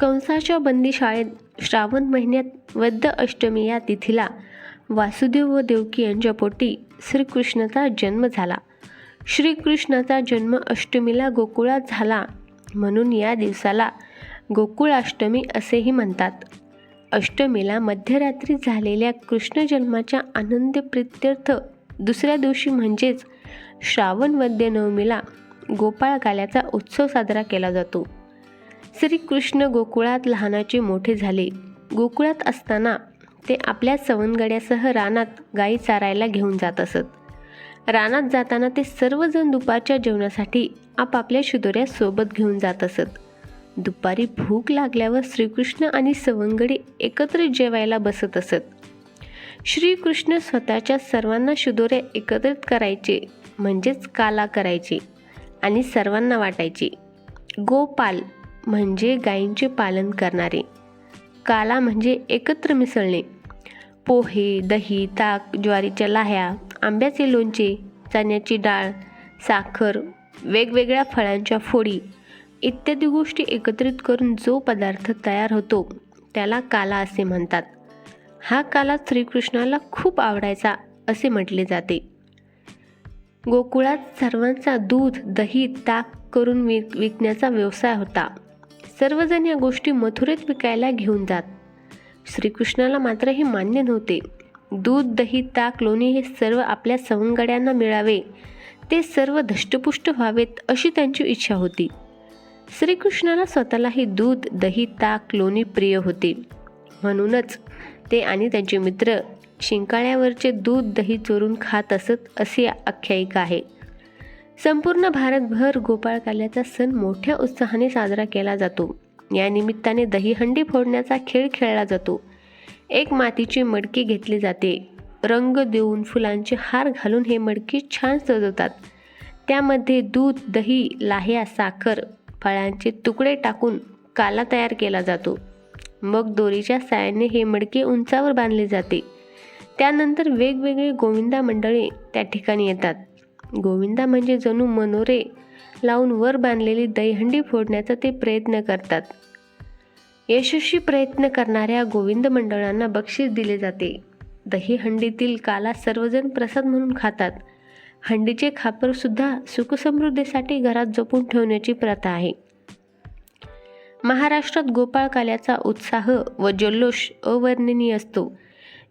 कंसाच्या बंदीशाळेत श्रावण महिन्यात वद्द अष्टमी या तिथीला वासुदेव व देवकी यांच्या पोटी श्रीकृष्णाचा जन्म झाला. श्रीकृष्णाचा जन्म अष्टमीला गोकुळात झाला म्हणून या दिवसाला गोकुळाष्टमी असेही म्हणतात. अष्टमीला मध्यरात्री झालेल्या कृष्ण जन्माच्या आनंद प्रित्यर्थ दुसऱ्या दिवशी म्हणजेच श्रावण वद्य नवमीला गोपाळ गाल्याचा उत्सव साजरा केला जातो. श्रीकृष्ण गोकुळात लहानाचे मोठे झाले. गोकुळात असताना ते आपल्या सवंगड्यासह रानात गायी चारायला घेऊन जात असत. रानात जाताना ते सर्वजण दुपारच्या जेवणासाठी आपापल्या शिदोऱ्या सोबत घेऊन जात असत. दुपारी भूक लागल्यावर श्रीकृष्ण आणि सवंगडी एकत्र जेवायला बसत असत. श्रीकृष्ण स्वतःच्या सर्वांना शिदोऱ्या एकत्रित करायचे म्हणजेच काला करायचे आणि सर्वांना वाटायचे. गोपाल म्हणजे गायींचे पालन करणारे. काला म्हणजे एकत्र मिसळणे. पोहे दही ताक ज्वारीच्या लाह्या आंब्याचे लोणचे चण्याची डाळ साखर वेगवेगळ्या फळांच्या फोडी इत्यादी गोष्टी एकत्रित करून जो पदार्थ तयार होतो त्याला काला असे म्हणतात. हा काला श्रीकृष्णाला खूप आवडायचा असे म्हटले जाते. गोकुळात सर्वांचा दूध दही ताक करून विक विकण्याचा व्यवसाय होता. सर्वजण या गोष्टी मथुरेत विकायला घेऊन जात. श्रीकृष्णाला मात्र हे मान्य नव्हते. दूध दही ताक लोणी हे सर्व आपल्या सवंगड्यांना मिळावे. ते सर्व धष्टपुष्ट व्हावेत अशी त्यांची इच्छा होती. श्रीकृष्णाला स्वतःलाही दूध दही ताक लोणी प्रिय होते. म्हणूनच ते आणि त्यांचे मित्र शिंकाळ्यावरचे दूध दही चोरून खात असत अशी आख्यायिका आहे. संपूर्ण भारतभर गोपाळकाल्याचा सण मोठ्या उत्साहाने साजरा केला जातो. या निमित्ताने दहीहंडी फोडण्याचा खेळ खेळला जातो. एक मातीची मडकी घेतली जाते. रंग देऊन फुलांचे हार घालून हे मडकी छान सजवतात. त्यामध्ये दूध दही लाह्या साखर फळांचे तुकडे टाकून काला तयार केला जातो. मग दोरीच्या साहाय्याने हे मडके उंचावर बांधले जाते. त्यानंतर वेगवेगळी गोविंदा मंडळे त्या ठिकाणी येतात. गोविंदा म्हणजे जणू मनोरे लावून वर बांधलेली दहीहंडी फोडण्याचा ते प्रयत्न करतात. यशस्वी प्रयत्न करणाऱ्या गोविंद मंडळांना बक्षीस दिले जाते. दहीहंडीतील काला सर्वजण प्रसाद म्हणून खातात. हंडीचे खापर सुद्धा सुखसमृद्धीसाठी घरात जपून ठेवण्याची प्रथा आहे. महाराष्ट्रात गोपाळ काल्याचा उत्साह व जल्लोष अवर्णनीय असतो.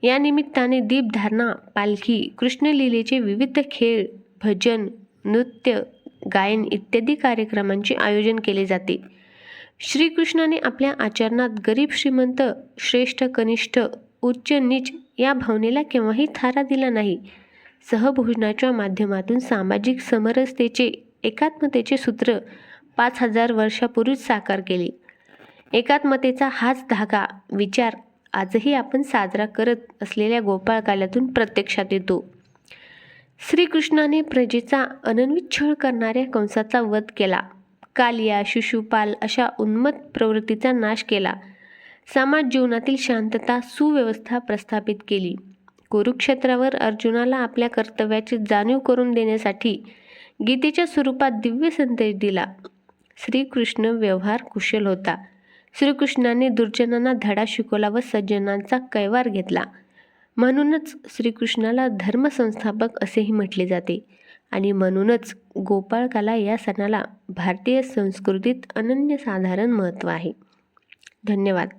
या निमित्ताने दीपधारणा पालखी कृष्णलीलेचे विविध खेळ भजन नृत्य गायन इत्यादी कार्यक्रमांचे आयोजन केले जाते. श्रीकृष्णाने आपल्या आचरणात गरीब श्रीमंत श्रेष्ठ कनिष्ठ उच्च नीच या भावनेला केव्हाही थारा दिला नाही. सहभोजनाच्या माध्यमातून सामाजिक समरसतेचे एकात्मतेचे सूत्र पाच हजार वर्षापूर्वीच साकार केले. एकात्मतेचा हाच धागा विचार आजही आपण साजरा करत असलेल्या गोपाळकाल्यातून प्रत्यक्षात येतो. श्रीकृष्णाने प्रजेचा अनन्वित छळ करणाऱ्या कंसाचा वध केला. कालिया शिशुपाल अशा उन्मत प्रवृत्तीचा नाश केला. समाज जीवनातील शांतता सुव्यवस्था प्रस्थापित केली. कुरुक्षेत्रावर अर्जुनाला आपल्या कर्तव्याची जाणीव करून देण्यासाठी गीतेच्या स्वरूपात दिव्य संदेश दिला. श्रीकृष्ण व्यवहार कुशल होता. श्रीकृष्णाने दुर्जनांना धडा शिकवला व सज्जनांचा कैवार घेतला. म्हणूनच श्रीकृष्णाला धर्मसंस्थापक असेही म्हटले जाते. आणि म्हणूनच गोपाळकाला या सणाला भारतीय संस्कृतीत अनन्यसाधारण महत्त्व आहे. धन्यवाद.